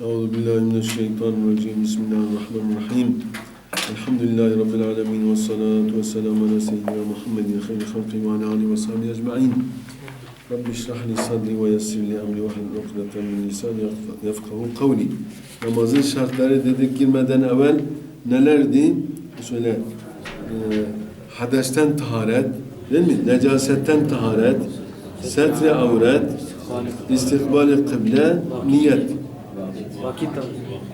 Euzu billahi mineşşeytanirracim. Bismillahirrahmanirrahim. Elhamdülillahi rabbil alamin ve salatu vesselamu ala seyyidina Muhammedin hayri halqi ve ala alihi ve sahbihi ecmaîn. Rabbi şrah li sadri ve yessir li emri ve hlul ukdeten min lisani yefkahu kavli. Namazın şartları dedik girmeden evvel nelerdi? Şöyle e, hadesten taharet, değil mi? Necasetten taharet, setre avret, istikbali kıble, niyet. Vakit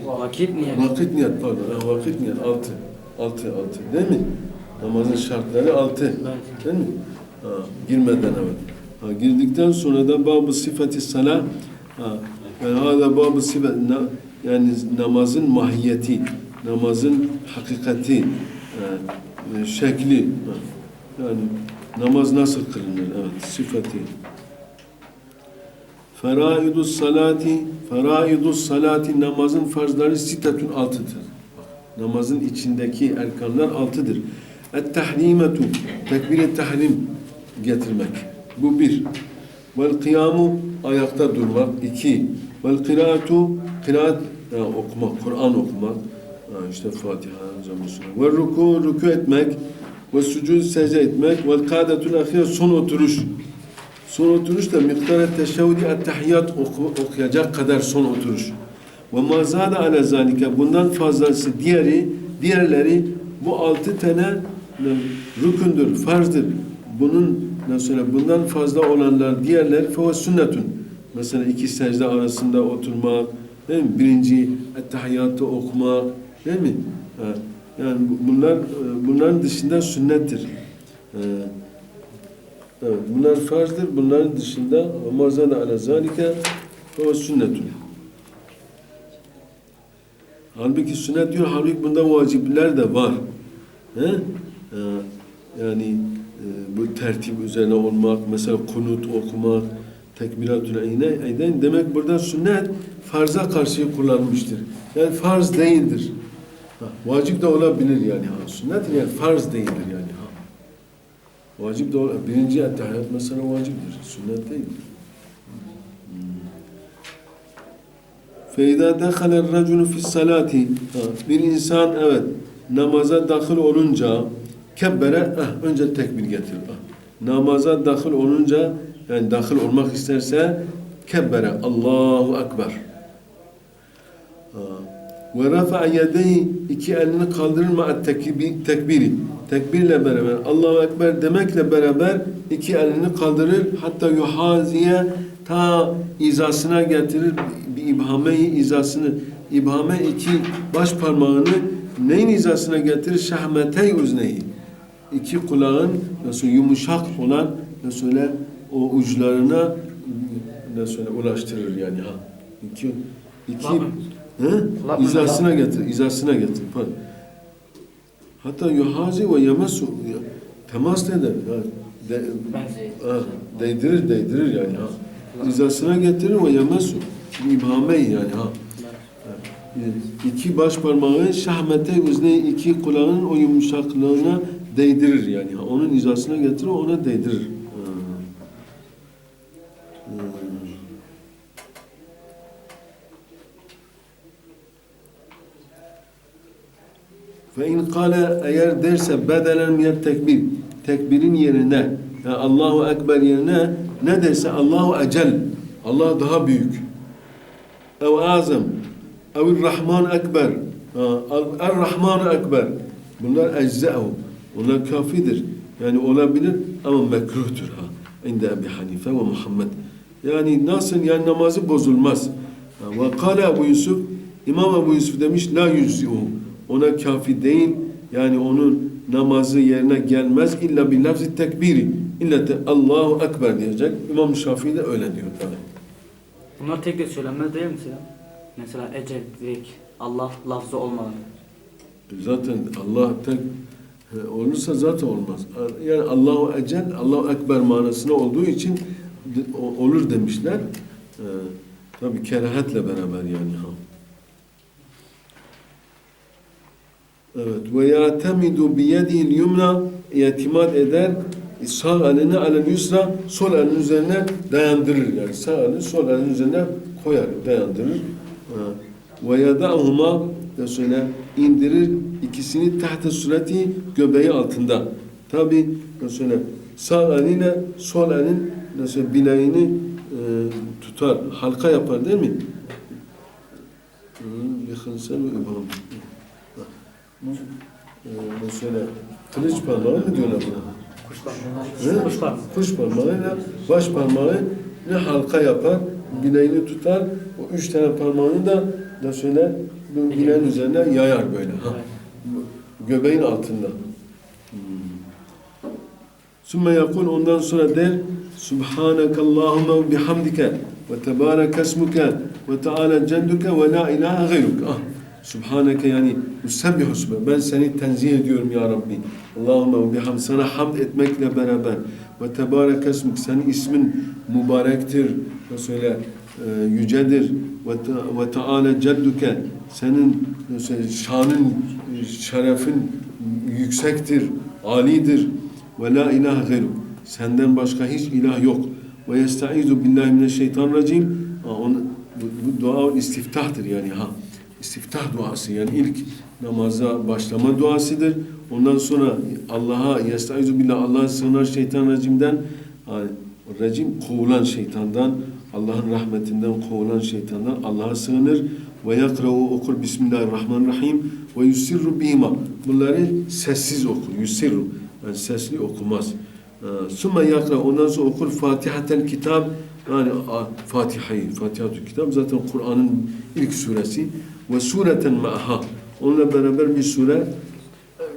vakit niye? Vakit niyet pardon. Ha, vakit niyet altı. Altı altı değil mi? Namazın şartları altı. Evet. Değil mi? Ha, girmeden evet. Ha, girdikten sonra da babı sıfati sala ha, yani hala babı sıfat na, yani namazın mahiyeti, namazın hakikati, e, e, şekli. Ha, yani namaz nasıl kılınır? Evet, sıfatı. Feraidus salati, feraidus salati namazın farzları sitetun altıdır. Namazın içindeki erkanlar altıdır. Et-tahrimetu, tekbir-i tahrim getirmek. Bu bir. Vel kıyamu, ayakta durmak. iki. Vel kıraatu, kıraat yani okumak, Kur'an okumak. Ha, işte Fatiha, Zamm-ı Ve ruku, ruku etmek. Ve sucud, secde etmek. Vel kâdetul ahire, son oturuş. Son oturuş da miktar teşehhüdi ettehiyyat oku, okuyacak kadar son oturuş. Ve mazada ala zalike bundan fazlası diğeri diğerleri bu altı tane rükündür, farzdır. Bunun mesela bundan fazla olanlar diğerler fe sünnetun. Mesela iki secde arasında oturmak, değil mi? Birinci ettehiyyatı okumak, değil mi? Yani bunlar bunların dışında sünnettir. Ee, Evet, bunlar farzdır. Bunların dışında mazana ala zalike ve sünnetun. Halbuki sünnet diyor, halbuki bunda vacipler de var. He? Ee, yani e, bu tertip üzerine olmak, mesela kunut okumak, tekbiratül eyden demek burada sünnet farza karşı kullanmıştır. Yani farz değildir. Ha, vacip de olabilir yani. Ha, sünnet yani farz değildir. Vacip de birinci ettehiyat mesela vaciptir. Sünnet değil. Feyda dekhaler racunu fis salati. Bir insan evet namaza dahil olunca kebbere eh, önce tekbir getir. Ah. Namaza dahil olunca yani dahil olmak isterse kebbere Allahu Ekber. Ve rafa'a yedeyi iki elini kaldırır tekbiri, tekbiri. Tekbirle beraber Allahu Ekber demekle beraber iki elini kaldırır. Hatta yuhaziye ta izasına getirir. Bir ibhame-i izasını. İbhame iki baş parmağını neyin izasına getirir? Şahmetey uzneyi. İki kulağın nasıl yumuşak olan nasıl o uçlarına nasıl ulaştırır yani ha. İki, iki? Kulak mı? İzasına getir, izasına getir. Pardon. Hatta yuhazi ve yemesu temas eder. Ha, de, ha, değdirir, değdirir yani. Ha. İzasına getirir ve yemesu. İbhame yani ha. İki baş parmağı şahmete üzne iki kulağın o yumuşaklığına değdirir yani. Ha. Onun izasına getirir, ona değdirir. Ve in kâle eğer derse bedelen minel tekbir. Tekbirin yerine yani Allahu Ekber yerine ne derse Allahu Ecel. Allah daha büyük. Ev azam ev Rahman Ekber. Er Rahman Ekber. Bunlar ecze'u bunlar kafidir. Yani olabilir ama mekruhtur ha. İnde Ebi Hanife ve Muhammed. Yani nasıl yani namazı bozulmaz. Ve kâle Ebu Yusuf İmam Ebu Yusuf demiş la yüzzi'u ona kafi değil yani onun namazı yerine gelmez illa bir lafzi tekbiri illa te Allahu Ekber diyecek. İmam Şafii de öyle diyor tabi. Bunlar tek de söylenmez değil mi Selam? Mesela ecel direkt Allah lafzı olmadan. Zaten Allah tek e, olursa zaten olmaz. Yani Allahu Ecel, Allahu Ekber manasına olduğu için de- olur demişler. Ee, tabi kerahetle beraber yani. Ha. Evet. Ve yatemidu biyedihil yumna itimat eder sağ elini alel yusra sol elin üzerine dayandırır. Yani sağ elini sol elin üzerine koyar, dayandırır. Ve yada'huma da söyle indirir ikisini tahta sureti göbeği altında. Tabi söyle sağ eliyle sol elin nasıl bileğini e, tutar, halka yapar değil mi? Bir hınsen ve ibham. Ee, mesela kılıç parmağı mı diyorlar buna? Kuş parmağı. Kuş parmağı. Kuş parmağıyla baş parmağı ne halka yapar, bileğini tutar. O üç tane parmağını da da şöyle bileğin üzerine yayar böyle. Ha. Göbeğin altında. Sümme yakul ondan sonra der Subhaneke Allahümme bihamdike ve tebarek esmuke ve teala cedduke ve la ilahe gayruk. Ah, Subhaneke yani müsebbihu sübhe. Ben seni tenzih ediyorum ya Rabbi. Allahümme bihamd. Sana hamd etmekle beraber ve tebarek esmuk. Senin ismin mübarektir. Ve söyle e, yücedir. Ve, te, ve teala cedduke. Senin mesela şanın, e, şerefin yüksektir, alidir. Ve la ilahe gayruk. Senden başka hiç ilah yok. Ve yestaizu billahi mineşşeytanirracim. Bu, bu dua istiftahtır yani ha. İstiftah duası. Yani ilk namaza başlama duasıdır. Ondan sonra Allah'a yestaizu billah Allah'a sığınar şeytanirracimden yani racim kovulan şeytandan Allah'ın rahmetinden kovulan şeytandan Allah'a sığınır. Ve yakra'u okur Bismillahirrahmanirrahim. Ve yusirru bihima. Bunları sessiz okur. Yusirru. Yani sesli okumaz. Sümme yakra ondan sonra okur Fatihatel Kitab. Yani Fatiha'yı Fatihatü Kitab zaten Kur'an'ın ilk suresi ve sureten ma'ha onunla beraber bir sure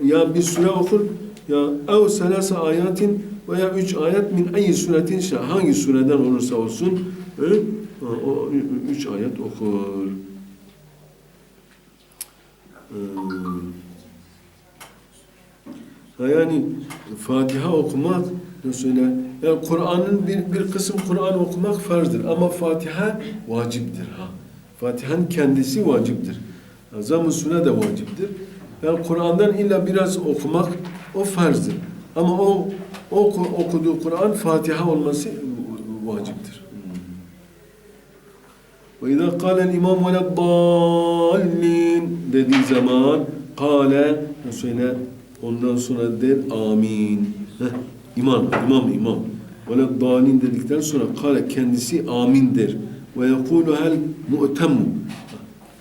ya bir sure okur ya ev selasa ayatin veya üç ayet min ayyi suretin hangi sureden olursa olsun e, o, üç ayet okur. Hmm. Ha yani Fatiha okumak mesela yani Kur'an'ın bir, bir kısım Kur'an okumak farzdır ama Fatiha vaciptir ha. Fatiha'nın kendisi vaciptir. Zamm-ı Sure de vaciptir. Yani Kur'an'dan illa biraz okumak o farzdır. Ama o, o oku- okuduğu Kur'an Fatiha olması vaciptir. Ve izâ kâlel imâm ve leddâllîn dediği zaman kâle söyle ondan sonra der amin. Heh, imam, imam, imam. Ve leddâllîn dedikten sonra kâle kendisi amin der. Ve yekûlu hel mu'temmu.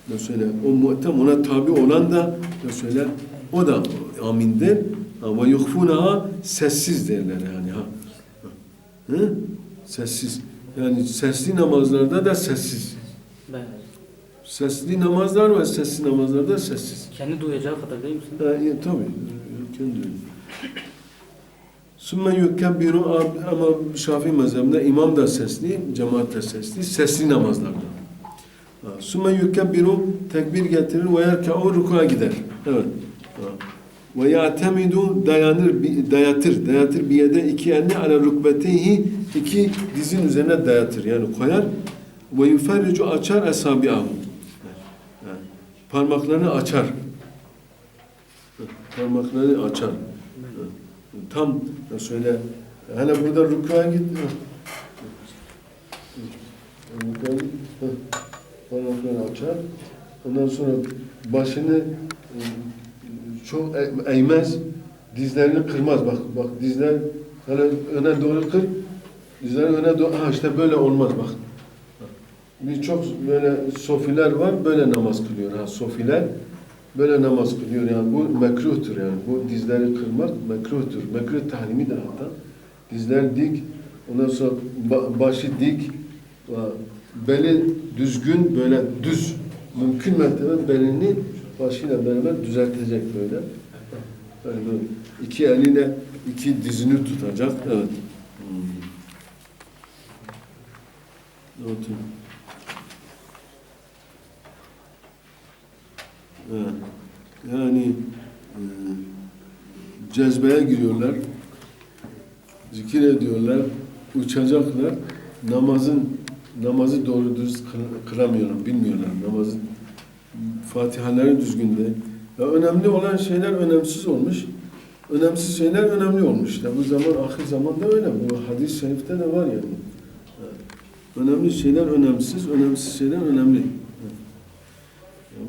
Mesela o mu'tem ona tabi olan da mesela o da amin der. Ha, Ve yuhfunaha sessiz derler yani ha. Hı? Sessiz. Yani sesli namazlarda da sessiz. Ben. Sesli namazlar ve sessiz namazlarda sessiz. Kendi duyacağı kadar değil misin? Ha, e, tabii. Kendi. Sümme yukebbiru ama Şafii mezhebinde imam da sesli, cemaat de sesli, sesli namazlarda. Sümme yukebbiru tekbir getirir ve yerka'u rukuğa gider. Evet. Ve ya'temidu dayanır, dayatır, dayatır bir yerde iki elini ala rukbeteyi iki dizin üzerine dayatır yani koyar. Ve yuferricu açar esabi'ahu. Parmaklarını açar. Parmaklarını açar. Tam söyle. Hani burada rükûa git. Rükûa git. Parmaklarını açar. Ondan sonra başını e, çok e- eğmez. Dizlerini kırmaz. Bak bak dizler hani öne doğru kır. Dizleri öne doğru. Ha işte böyle olmaz bak. Birçok böyle sofiler var, böyle namaz kılıyor. Ha, sofiler böyle namaz kılıyor. Yani bu mekruhtur yani. Bu dizleri kırmak mekruhtur. Mekruh tahrimidir hatta. Dizler dik, ondan sonra ba- başı dik, beli düzgün, böyle düz. Mümkün mertebe belini başıyla beraber düzeltecek böyle. Böyle, böyle. İki eliyle iki dizini tutacak. Evet. Hmm. Otur. Yani e, cezbeye giriyorlar, zikir ediyorlar, uçacaklar. Namazın namazı doğru düz kılamıyorlar, bilmiyorlar. Namazın Fatihaları düzgün değil. Ya önemli olan şeyler önemsiz olmuş. önemsiz şeyler önemli olmuş. İşte bu zaman ahir zamanda öyle. Bu hadis-i şerifte de var yani. Önemli şeyler önemsiz, önemsiz şeyler önemli.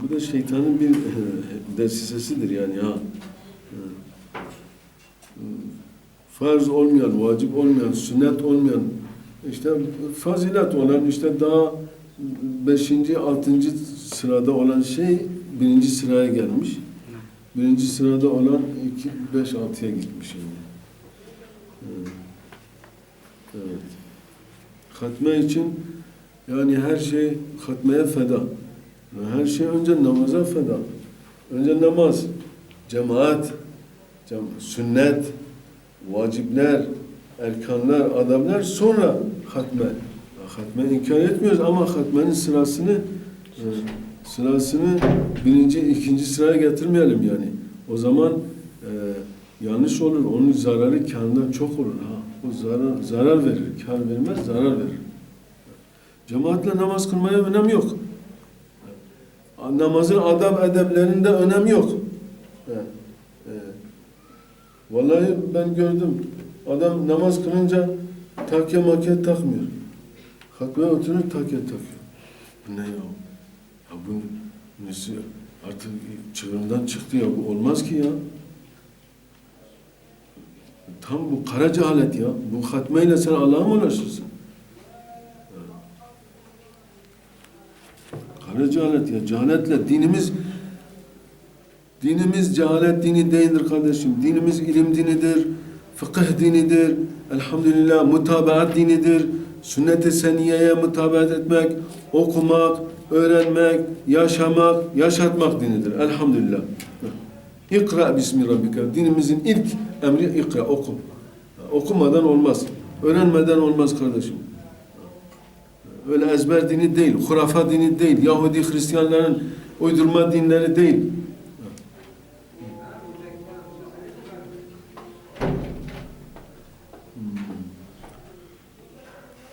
Bu da şeytanın bir desisesidir yani ha. Evet. Farz olmayan, vacip olmayan, sünnet olmayan, işte fazilet olan, işte daha beşinci, altıncı sırada olan şey birinci sıraya gelmiş. Birinci sırada olan iki, beş, altıya gitmiş yani. Evet. Hatme için yani her şey hatmeye feda. Her şey önce namaza feda. Önce namaz, cemaat, cem sünnet, vacipler, erkanlar, adamlar sonra hatme. Hatme inkar etmiyoruz ama hatmenin sırasını e, sırasını birinci, ikinci sıraya getirmeyelim yani. O zaman e, yanlış olur. Onun zararı kârından çok olur. Ha, o zarar, zarar verir. Kâr vermez, zarar verir. Cemaatle namaz kılmaya önem yok. Namazın adab edeplerinde önem yok. He. Vallahi ben gördüm. Adam namaz kılınca takya makya takmıyor. Hatmaya oturuyor takya takıyor. Ne ya? Ya bu nesi artık çığırından çıktı ya. Bu olmaz ki ya. Tam bu kara cehalet ya. Bu hatmeyle sen Allah'a mı ulaşırsın? Kara cehalet ya. Cehaletle dinimiz dinimiz cehalet dini değildir kardeşim. Dinimiz ilim dinidir. Fıkıh dinidir. Elhamdülillah mutabaat dinidir. Sünnet-i seniyeye mutabaat etmek, okumak, öğrenmek, yaşamak, yaşatmak dinidir. Elhamdülillah. İkra bismi rabbika. Dinimizin ilk emri ikra, oku. Okumadan olmaz. Öğrenmeden olmaz kardeşim. Öyle ezber dini değil, hurafa dini değil, Yahudi Hristiyanların uydurma dinleri değil.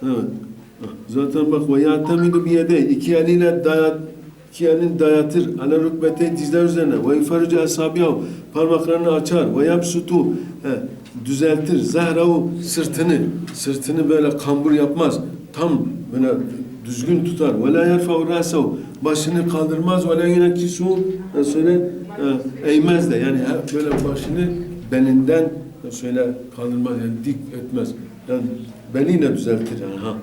Evet. Zaten bak ve yatemidu bi yedey. İki eliyle dayat iki elini dayatır. Ala rükbete dizler üzerine. Ve yufarıcı asabiyahu parmaklarını açar. Ve yapsutu he, düzeltir. Zahrahu sırtını. Sırtını böyle kambur yapmaz. Tam böyle düzgün tutar. Ve la yerfa'u rasahu başını kaldırmaz. Ve la yunekkisu söyle e, eğmez de. Yani böyle başını belinden söyle kaldırmaz. Yani dik etmez. Yani beliyle düzeltir yani ha.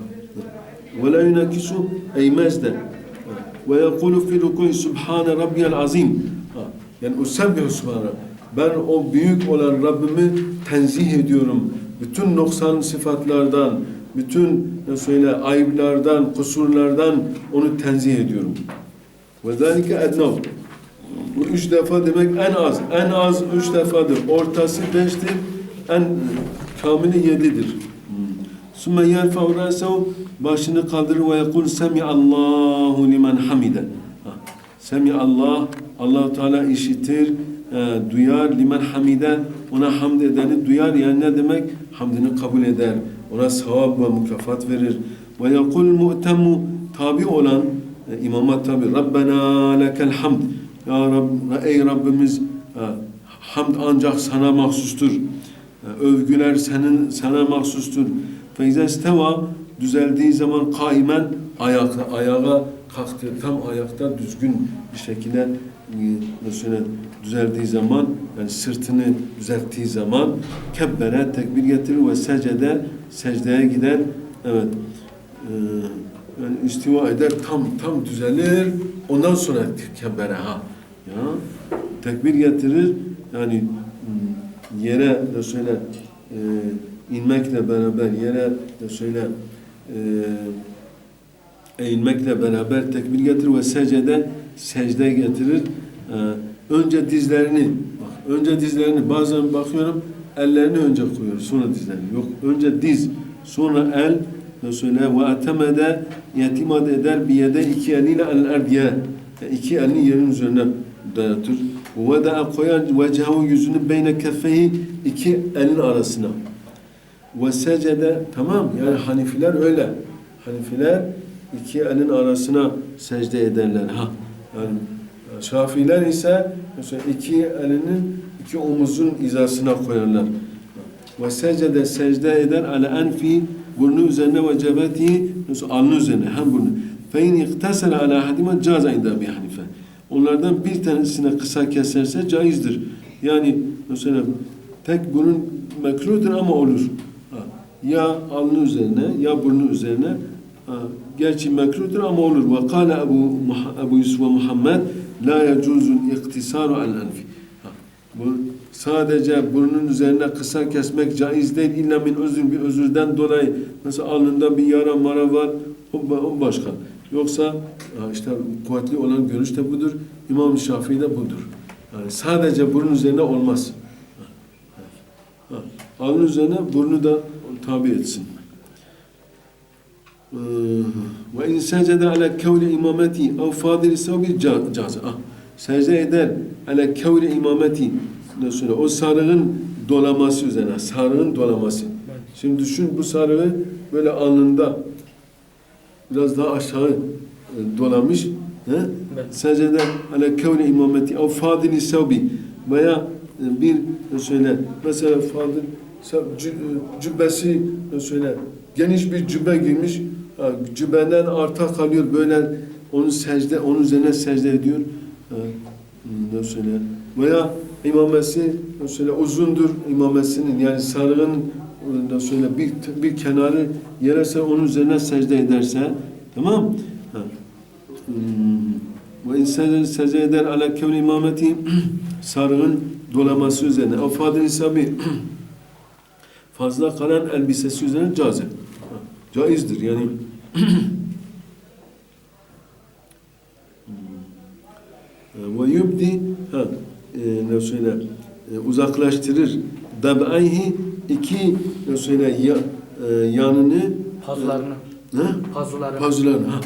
Ve la yunekkisu eğmez de. Ve yekulu fi ruku'i subhane rabbiyel azim. Yani usebbihu subhane ben o büyük olan Rabbimi tenzih ediyorum. Bütün noksan sıfatlardan bütün söyle ayıplardan, kusurlardan onu tenzih ediyorum. Ve zalike ednav. Bu üç defa demek en az. En az üç defadır. Ortası beştir. En kamili yedidir. Sümme yerfa'u rasehu başını kaldırır ve yekul semi'allahu limen hamide. Semi'allah Allah Teala işitir, e, duyar limen hamide ona hamd edeni duyar yani ne demek? Hamdını kabul eder. Ona sevap ve mükafat verir. Ve yekul mu'temu tabi olan e, imama tabi Rabbena lekel hamd. Ya Rab, ey Rabbimiz e, hamd ancak sana mahsustur. E, övgüler senin sana mahsustur. Feyze steva düzeldiği zaman kaimen ayakta ayağa kalktı tam ayakta düzgün bir şekilde e, düzeldiği zaman yani sırtını düzelttiği zaman kebbere tekbir getirir ve secde secdeye gider. Evet. Ee, yani istiva eder tam tam düzelir. Ondan sonra kebbere ha ya tekbir getirir. Yani hmm, yere de söyle e, inmekle beraber yere de söyle e, eğilmekle beraber tekbir getirir ve secde secde getirir. Ee, önce dizlerini bak önce dizlerini bazen bakıyorum ellerini önce koyuyor sonra dizlerini. Yok önce diz sonra el ve söyle ve atemede yetimad eder bir yede iki eliyle el erdiye iki elini yerin üzerine dayatır. Ve da koyar vecahu yüzünü beyne keffeyi iki elin arasına. Ve secde tamam yani Hanifiler öyle. Hanifiler iki elin arasına secde ederler. Ha. Yani Şafiler ise mesela iki elinin iki omuzun hizasına koyarlar. Ve secde secde eder ala enfi burnu üzerine ve cebeti alnı üzerine hem burnu. Fe in iktasara ala hadima caza inda Ebi Hanife. Onlardan bir tanesine kısa keserse caizdir. Yani mesela tek bunun mekruhtur ama olur. Ya alnı üzerine ya burnu üzerine gerçi mekruhtur ama olur. Ve kâle Ebu, Ebu Yusuf ve Muhammed la yecuzul iktisaru al enfi. Bu sadece burnun üzerine kısa kesmek caiz değil. İlla min özür bir özürden dolayı mesela alnında bir yara mara var o, o başka. Yoksa işte kuvvetli olan görüş de budur. İmam Şafii de budur. Yani sadece burun üzerine olmaz. Alnın üzerine burnu da tabi etsin. Ve in secde ala kevli imameti ev fadili sevbi cazı. Ah, secde eder ala kevli imameti ne o sarığın dolaması üzerine sarığın dolaması. Şimdi düşün bu sarığı böyle alnında biraz daha aşağı e, dolamış. He? Secde ala kevli imameti ev fadili sevbi veya e, bir ne söyle mesela fadil e, cübbesi ne söyle geniş bir cübbe giymiş ha, cübbeden arta kalıyor böyle onun secde onun üzerine secde ediyor ne söyle veya imamesi söyle uzundur imamesinin yani sarığın ne söyle bir bir kenarı yerese onun üzerine secde ederse tamam ha. Hmm. Ve insan secde eder ala kevni imameti sarığın dolaması üzerine. O fadil isabi fazla kalan elbisesi üzerine caiz. Caizdir yani. Ve yubdi ha, e, ne söyle e, uzaklaştırır dab'ayhi iki ne söyle ya, e, yanını Pazlarını. ha? Pazılarını. Pazularını, ha.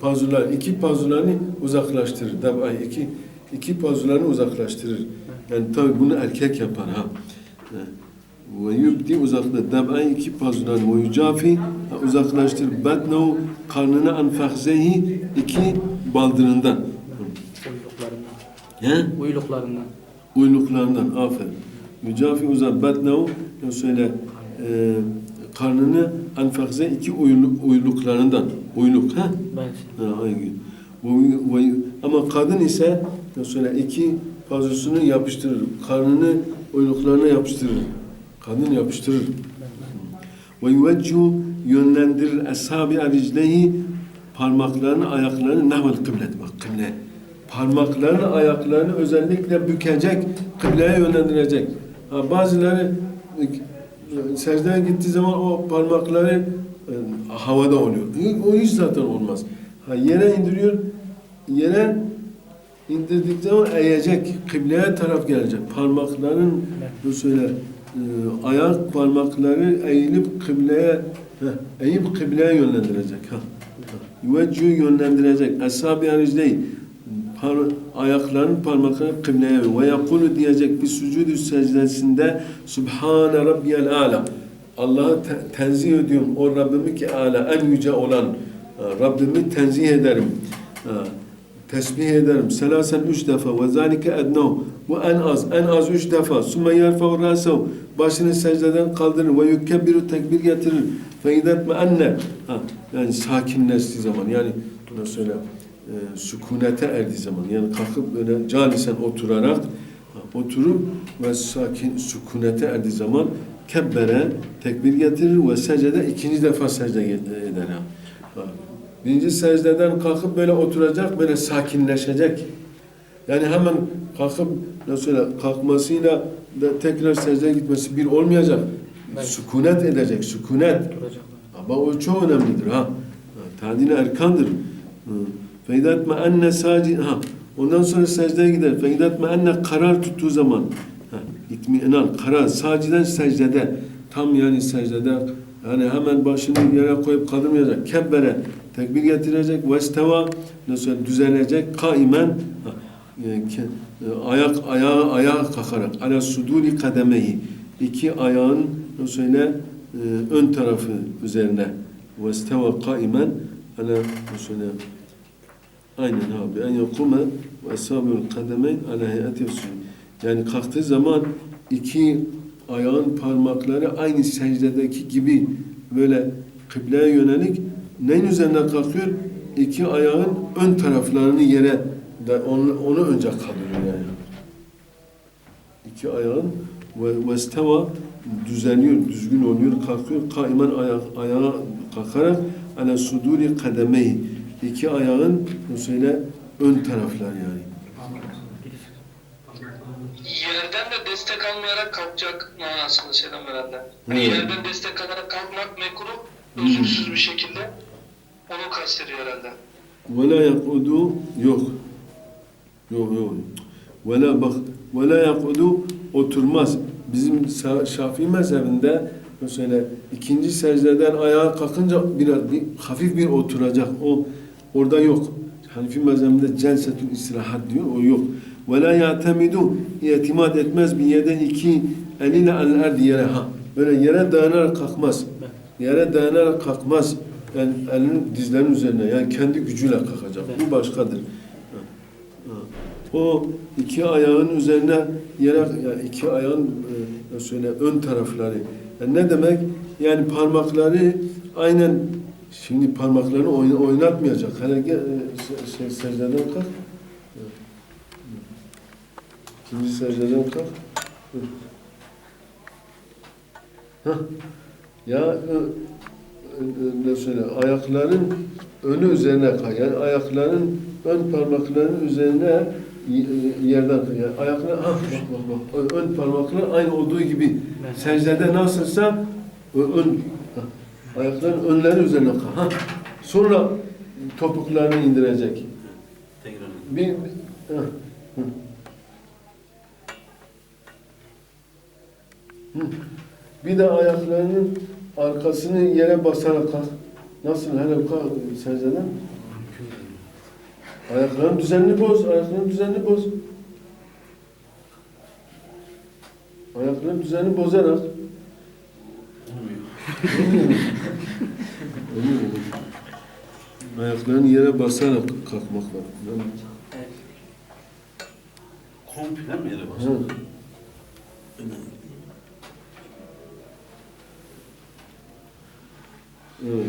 Pazular, iki pazularını uzaklaştırır. Tabi iki, iki pazularını uzaklaştırır. Yani tabi bunu erkek yapar ha. Ve yubdi uzaklaştırır. Tabi iki pazularını ve yucafi ha, uzaklaştırır. Betnehu karnına anfahzehi iki baldırından. Uyluklarından. He? Uyluklarından. Uyluklarından. Aferin. Yucafi uzak. Ne söyle e, karnını anfahze iki uyluk, uyluklarından. Uyluk. Ha? Ben Ha, bu- Ama kadın ise mesela iki pazusunu yapıştırır. Karnını uyluklarına yapıştırır. Kadın yapıştırır. Ve yuveccu yönlendirir esabi riclehi parmaklarını ayaklarını nahvel kıblet bak kıble. Parmaklarını ayaklarını özellikle bükecek kıbleye yönlendirecek. Ha, bazıları e, secdeye gittiği zaman o parmakları e, havada oluyor. O hiç zaten olmaz. Ha, yere indiriyor, yere indirdikten zaman eğecek, kıbleye taraf gelecek. Parmakların bu söyle e, ayak parmakları eğilip kıbleye heh, eğip kıbleye yönlendirecek. Ha. Yüveccühü yönlendirecek. Esabi değil. Par, ayakların parmakları kıbleye ve yakulu diyecek bir sucudü secdesinde Subhane Rabbiyel Ala. Allah'ı te- tenzih ediyorum. O Rabbimi ki ala en yüce olan ha, Rabbimi tenzih ederim. Ha, tesbih ederim. Selasen üç defa. Ve zalike ednav. Bu en az. En az üç defa. Sümme yerfev rasev. Başını secdeden kaldırır. Ve yukebbiru tekbir getirir. Fe idetme enne. Ha, yani sakinleştiği zaman. Yani nasıl söyle e, sükunete erdiği zaman. Yani kalkıp böyle canisen oturarak ha, oturup ve sakin sükunete erdiği zaman kebbere tekbir getirir ve secde ikinci defa secde eder. Ha. Ha. Birinci secdeden kalkıp böyle oturacak, böyle sakinleşecek. Yani hemen kalkıp söyle, kalkmasıyla da tekrar secdeye gitmesi bir olmayacak. Evet. Sükunet edecek, sükunet. Duracaklar. Ama o çok önemlidir ha. Tadil erkandır. Feydat me enne saci ha. Ondan sonra secdeye gider. Feydat me enne karar tuttuğu zaman. İtminan, karar. Saciden secdede. Tam yani secdede yani hemen başını yere koyup kaldırmayacak. Kebbere tekbir getirecek. Ve isteva nasıl düzelecek. Kaimen ha. Yani ayak ayağa ayağa kalkarak ala suduri kademeyi iki ayağın söyle ön tarafı üzerine ve isteva kaimen ala söyle aynen abi en yakume ve esabiul kademeyn ala heyeti Yani kalktığı zaman iki ayağın parmakları aynı secdedeki gibi böyle kıbleye yönelik neyin üzerine kalkıyor? İki ayağın ön taraflarını yere de onu, onu önce kaldırıyor yani. İki ayağın ve vesteva düzeliyor, düzgün oluyor, kalkıyor. Kaimen ayak, ayağa kalkarak ala suduri kademeyi. İki ayağın mesela ön taraflar yani. Yerden de destek almayarak kalkacak manasında selam herhalde. Yani Evet. Yerden destek alarak kalkmak mekruh, özürsüz bir şekilde onu kastediyor herhalde. Ve la yakudu yok. Yok yok. Ve la bak ve la yakudu oturmaz. Bizim Şafii mezhebinde mesela ikinci secdeden ayağa kalkınca biraz bir hafif bir oturacak. O orada yok. Hanifi mezhebinde celsetül istirahat diyor. O yok. Ve la ya'temidu itimat etmez bir yerden iki eliyle al erdi yere ha. Böyle yere dayanarak kalkmaz. Yere dayanarak kalkmaz. Yani elinin dizlerinin üzerine yani kendi gücüyle kalkacak. Bu başkadır. O iki ayağın üzerine yere yani iki ayağın e, söyle ön tarafları. Yani ne demek? Yani parmakları aynen şimdi parmaklarını oyn- oynatmayacak. Hele gel, e, se- secdeden kalk. İkinci secdeden kalk. Hah. Ya ö- ö- ne söyle ayakların önü üzerine kay. Yani ayakların ön parmaklarının üzerine yerden. Yani ayaklar ha, bak, bak, bak. ön parmaklar aynı olduğu gibi secdede nasılsa ön ayakların önleri üzerine. Ha. Sonra topuklarını indirecek. Tekrar. Bir, bir- ha, de ayaklarının arkasını yere basarak. Nasıl? Hele kalk secdeden. Ayakların düzenini boz. Ayakların düzenini boz. Ayakların düzenini bozarak. Olmuyor. Olmuyor. Ayaklarını yere basarak kalkmak var. Yani, Komple mi yere hı. basıyor? Evet.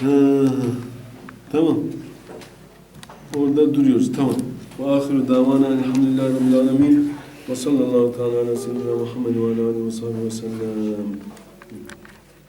Ha, tamam. Orada duruyoruz. Tamam. Ve ahiru davana elhamdülillahi rabbil alemin. Ve sallallahu teala ala seyyidina Muhammed ve ala alihi ve sellem.